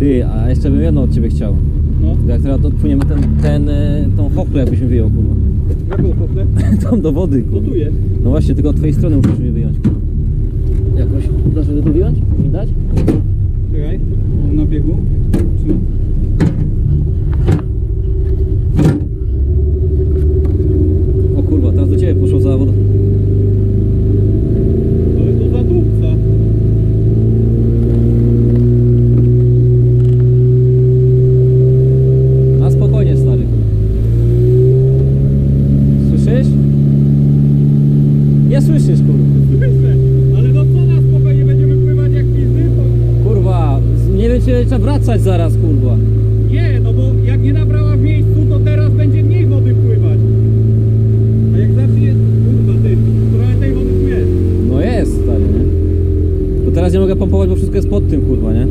Ty, a jeszcze bym jedno od ciebie chciał. No, Jak teraz odpłyniemy ten, ten, e, tą hochlę jakbyś mi wyjął, kurwa. jaką pochwę? Tam do wody, No kurwa. tu jest. No właśnie, tylko od twojej strony musisz mi wyjąć, kurwa. Jakoś, dasz mi tu wyjąć? Widać? Czekaj, na biegu. Czy... O kurwa, teraz do ciebie poszło cała woda. Ale to zadupca. A spokojnie, stary. Słyszysz? Nie słyszysz, kurwa. Słyszę, ale no co nas spokojnie będziemy pływać jak pizdy, to... Kurwa, czy trzeba wracać zaraz, kurwa. Nie, no bo jak nie nabrała w miejscu, to teraz będzie mniej wody pływać. A jak zacznie... Kurwa ty, trochę tej wody tu jest. No jest, stary, nie? To teraz nie mogę pompować, bo wszystko jest pod tym, kurwa, nie?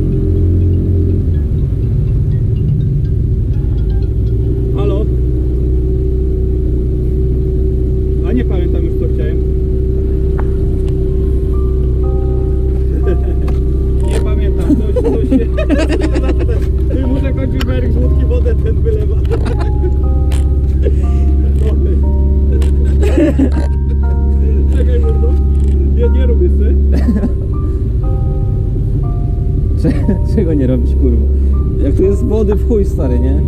Czego nie robić, kurwa? Jak tu jest wody w chuj, stary, nie?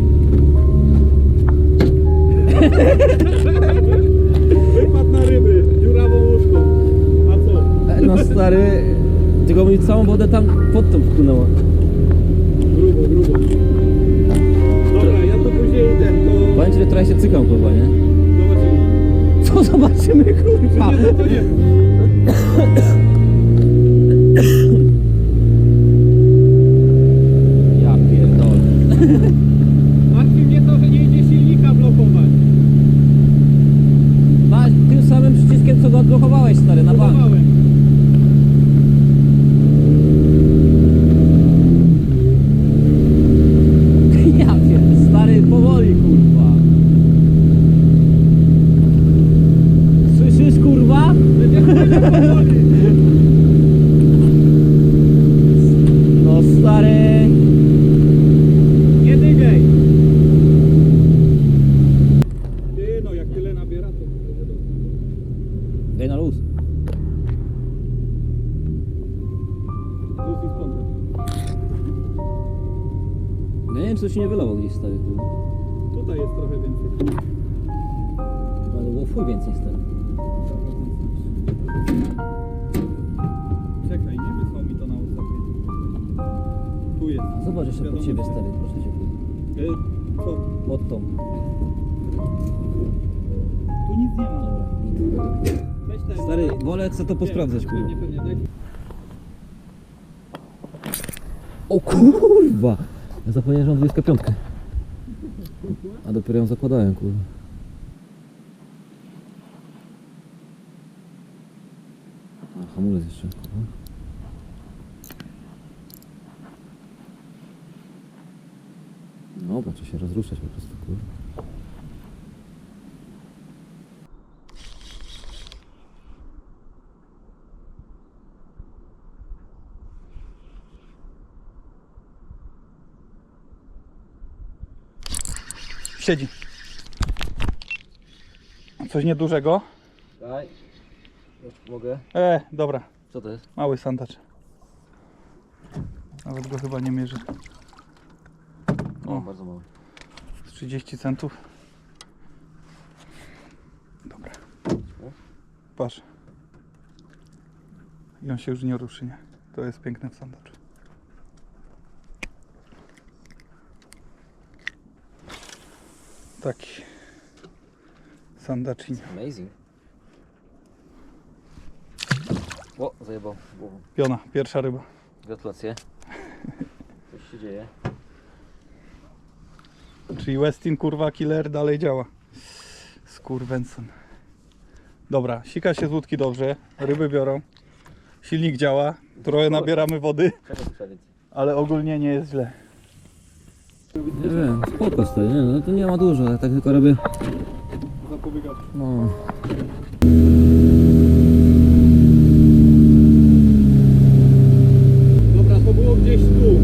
Wypadł na ryby, dziurawą łóżką. A co? No stary, tylko mi całą wodę tam pod tą wpłynęło. Grubo, grubo. Dobra, ja to później idę, to Powiem ci, że trochę się cykam, kurwa, nie? zobaczymy. Co zobaczymy, kurwa? Nie, no to nie. Ja pierdolę. Martwi mnie to, że nie idzie silnika blokować. Na tym samym przyciskiem, co go odblokowałeś, stary, na bank. Blokowałem. Ja wiem, stary, powoli, kurwa. Słyszysz, kurwa? Będzie powoli. No stary. Nie dygaj. Ty, no jak tyle nabiera, to będzie dobrze. Daj na luz. Luz i z kątem. No nie wiem, czy to się nie wylało gdzieś, stary, tu. Tutaj jest trochę więcej. Ale było chuj więcej, stary. Czekaj, nie wysłał mi to na ostatnie. Tu jest. Zobacz jeszcze pod Wiadomo, siebie, gdzie. stary, proszę cię. Y, Co? Pod tą. Tu nic nie ma. Dobra. Weź ten. Stary, wolę co to posprawdzać, kurwa. Pewnie, pewnie, daj. O kurwa! Ja zapomniałem, że mam 25. A dopiero ją zakładałem, kurwa. A, hamulec jeszcze, kurwa. Dobra, trzeba się rozruszać po prostu, kurwa. Siedzi. Coś niedużego. Daj. Mogę? E, dobra. Co to jest? Mały sandacz. Nawet go chyba nie mierzy. O, O. bardzo mały. Z 30 centów. Dobra. Patrz. I on się już nie ruszy, nie? To jest piękne w sandaczu. Taki sandaczyń. Amazing. O, zajebał głową. Piona, pierwsza ryba. Gratulacje. Coś się dzieje. Czyli Westin kurwa killer dalej działa. Skurwenson. Dobra, sika się z łódki dobrze, ryby biorą, silnik działa, trochę nabieramy wody, Czego tu trzeba więcej? ale ogólnie nie jest źle. Nie wiem, spoko stoi, nie, no to nie ma dużo, ja tak tylko robię... No. Dobra, to było gdzieś tu.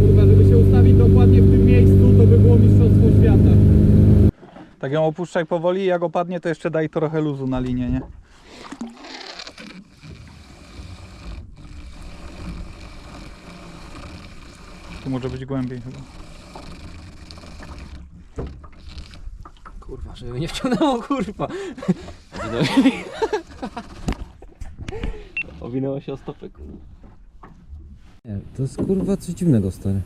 Kurwa, żeby się ustawić dokładnie w tym miejscu, to by było mistrzostwo świata. Tak ją opuszczaj powoli, jak opadnie, to jeszcze daj trochę luzu na linię, nie? Tu może być głębiej chyba. Kurwa, żeby nie wciągnęło, kurwa. Owinęło się o stopę, kurwa. Nie, to jest kurwa coś dziwnego, stary.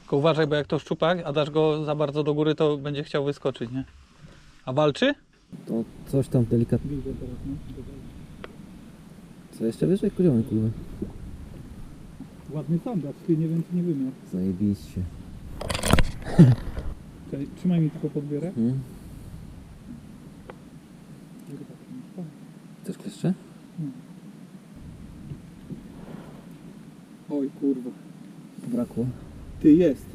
Tylko uważaj, bo jak to szczupak, a dasz go za bardzo do góry, to będzie chciał wyskoczyć, nie? A walczy? To coś tam delikatnie. Co jeszcze wyżej? Kurwa, kurwa. Ładny sandacz, ty nie wiem czy nie wymiar. Zajebiście. Trzymaj mi tylko podbierę. Hmm? Chcesz kleszcze? Oj kurwa. Brakło. Ty jest.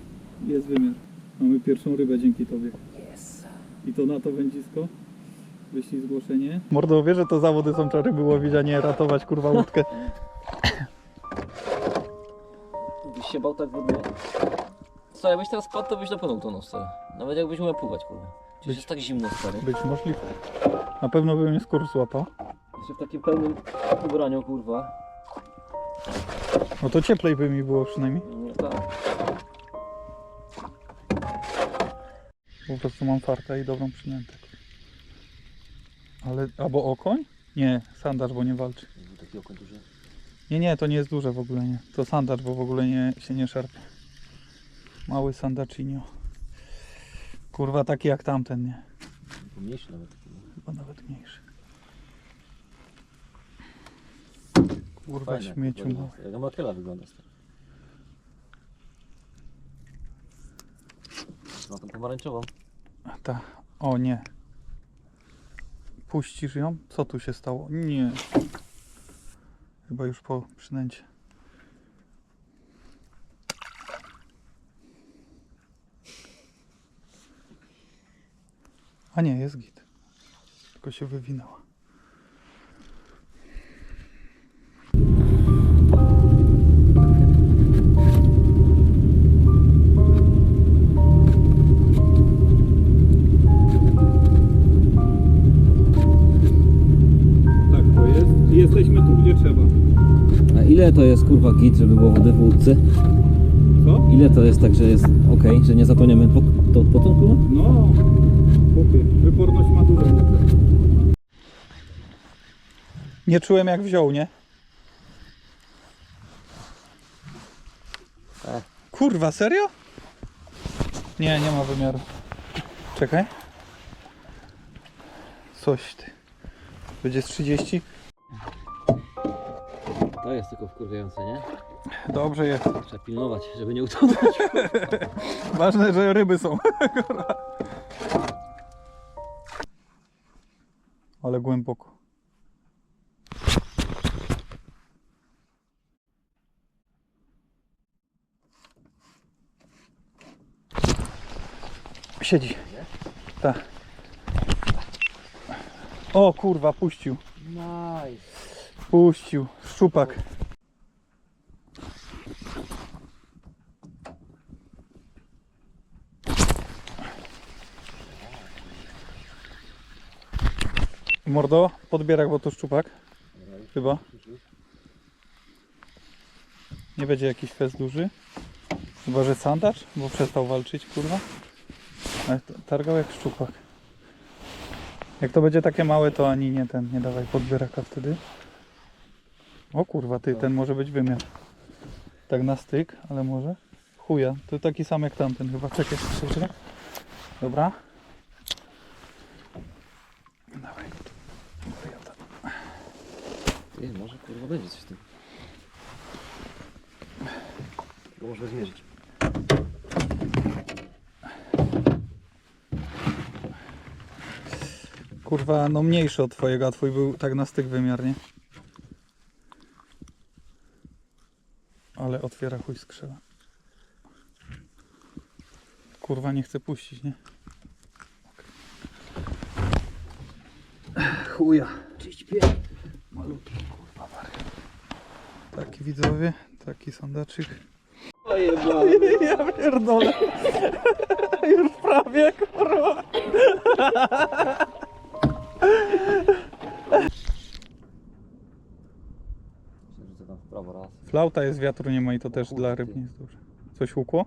Jest wymiar. Mamy pierwszą rybę dzięki tobie. Yes. I to na to wędzisko. Wyślij zgłoszenie. Mordo, wie, że to zawody są trzeba ryby łowić, a nie ratować kurwa łódkę. Byś się bał tak wodnie. Co, jakbyś teraz spadł, to byś na pewno utonął, stary. Nawet jakbyś umiał pływać, kurwa. Przecież Być- jest tak zimno, stary. Być możliwe. Na pewno bym mnie skór złapał. Jeszcze w takim pełnym ubraniu, kurwa. No to cieplej by mi było przynajmniej. No tak. Po prostu mam farta i dobrą przynętę. Ale, albo okoń? Nie, sandacz, bo nie walczy. Taki okoń duży. Nie, nie, to nie jest duże w ogóle, nie. To sandacz, bo w ogóle nie, się nie szarpie. Mały sandaczinio. Kurwa, taki jak tamten, nie. Pomniejszy nawet. Chyba nawet mniejszy. Kurwa, Fajne, śmieciu. mały. Jak makrela wygląda, stary. Ma tą pomarańczową. Ta. O nie. Puścisz ją? Co tu się stało? Nie. Chyba już po przynęcie. A nie, jest git. Tylko się wywinęła. Ile to jest, kurwa, git, żeby było wody w łódce? Co? Ile to jest tak, że jest ok, że nie zatoniemy po, to, po tą kurwa? No, chłopie, wyporność ma dużo. Nie czułem jak wziął, nie? Kurwa, serio? Nie, nie ma wymiaru. Czekaj. Coś ty. Będzie z 30? To jest tylko wkurwiające, nie? Dobrze jest. Trzeba pilnować, żeby nie utonąć. Ważne, że ryby są. Ale głęboko. Siedzi. Tak. O kurwa, puścił. Nice. Puścił. Szczupak. Mordo, podbierak, bo to szczupak. Chyba. Nie będzie jakiś fest duży. Chyba, że sandacz, bo przestał walczyć, kurwa. Ale targał jak szczupak. Jak to będzie takie małe, to ani nie ten, nie dawaj podbieraka wtedy. O kurwa, ty, ten może być wymiar. Tak na styk, ale może. Chuja, to taki sam jak tamten chyba. Czekaj, czekaj. Dobra. Dawaj. Ty, może kurwa będzie coś w tym. Go można zmierzyć. Kurwa, no mniejszy od twojego, a twój był tak na styk wymiar, nie? Ale otwiera chuj skrzela. Kurwa, nie chcę puścić, nie? Chuja. 35. Malutki, kurwa, wariat. Taki widzowie, Taki sandaczyk. Ja pierdolę. Już prawie, kurwa. Myślę, że to tam w prawo raz. Flauta jest, wiatru nie ma i to też dla ryb nie jest dobrze. Coś hukło?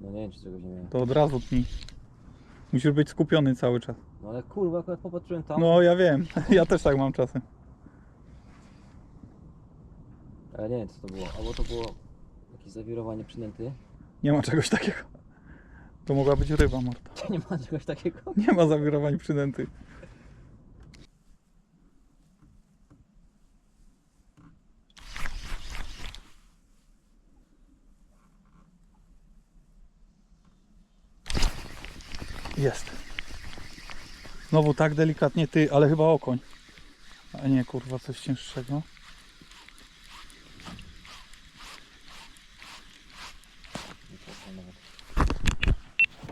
No nie wiem, czy czegoś nie miałem. To od razu tnij. Musisz być skupiony cały czas. No ale kurwa, akurat popatrzyłem tam. No ja wiem, ja też tak mam czasem. Ale nie wiem, co to było. Albo to było jakieś zawirowanie przynęty. Nie ma czegoś takiego. To mogła być ryba, Marta. Nie ma czegoś takiego. Nie ma zawirowań przynęty. Jest. Znowu tak delikatnie ty, ale chyba okoń. A nie kurwa, coś cięższego.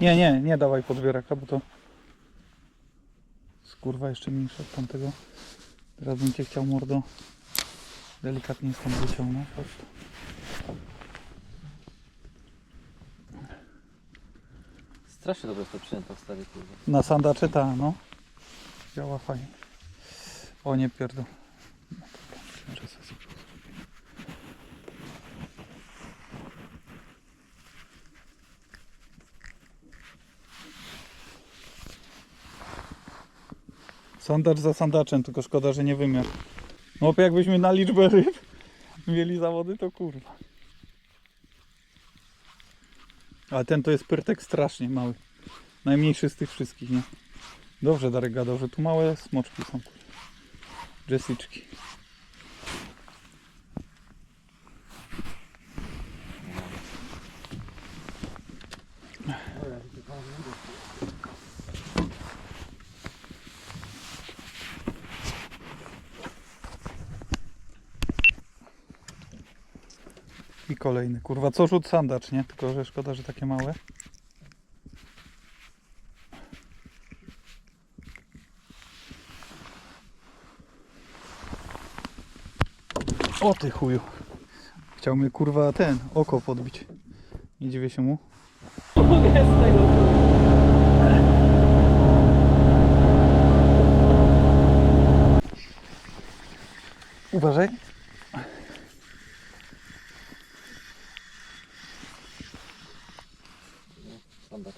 Nie, nie, nie dawaj podbieraka, bo to skurwa jeszcze mniejsza od tamtego. Teraz bym cię chciał mordo delikatnie stąd wyciągnąć. Chodź. Strasznie dobre jest to przynęta w stawie, kurwa. Na sandacze ta, no. Działa fajnie. O nie pierdol. Sandacz za sandaczem, tylko szkoda, że nie wymiar. No jakbyśmy na liczbę ryb mieli zawody, to kurwa. Ale ten to jest pyrtek strasznie mały. Najmniejszy z tych wszystkich, nie? Dobrze Darek gadał, że tu małe smoczki są. Jessyczki. I kolejny. Kurwa, co rzut sandacz, nie? Tylko, że szkoda, że takie małe. O ty chuju. Chciał mnie kurwa ten, oko podbić. Nie dziwię się mu. Uważaj. Standard.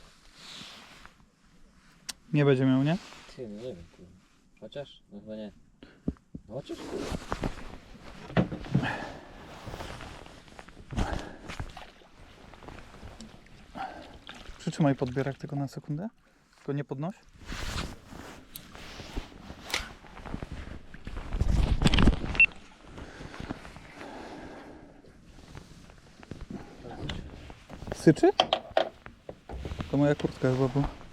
Nie będzie miał, nie? Ty, no nie wiem, kurwa. Chociaż? No chyba nie. No chociaż, kurwa. Przytrzymaj podbierak tylko na sekundę. Tylko nie podnoś. Syczy? To moja kurtka chyba była.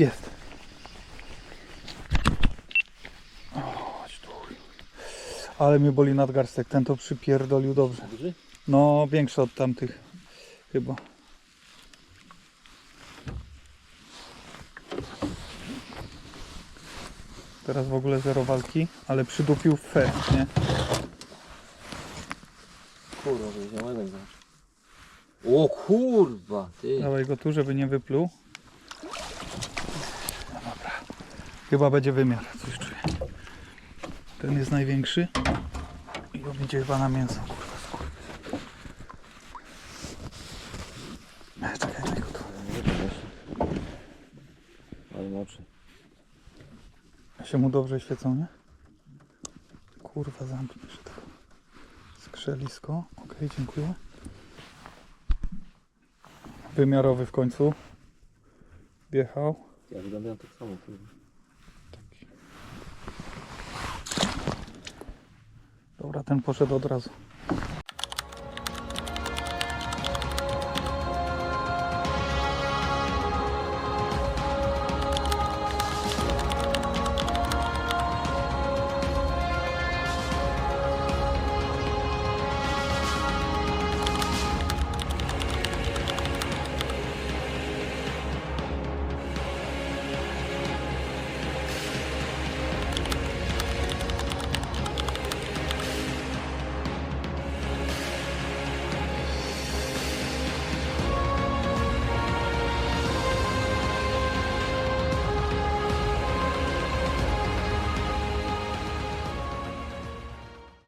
Jest. O, chodź tu. Ale mnie boli nadgarstek. Ten to przypierdolił dobrze. No, większy od tamtych. Chyba. Teraz w ogóle zero walki, ale przydupił fe, nie? Kurwa, zobacz. O kurwa, ty. Dawaj go tu, żeby nie wypluł. No dobra. Chyba będzie wymiar, coś czuję. Ten jest największy. I on idzie chyba na mięso, kurwa, skurwy. E, Czekaj, go tu. Ale ma oczy. Się mu dobrze świecą, nie? Kurwa, zamknij się tego. Skrzelisko. Okej, dziękuję. Wymiarowy w końcu. Wjechał. Ja wyglądają tak samo, kurwa. Dobra, ten poszedł od razu.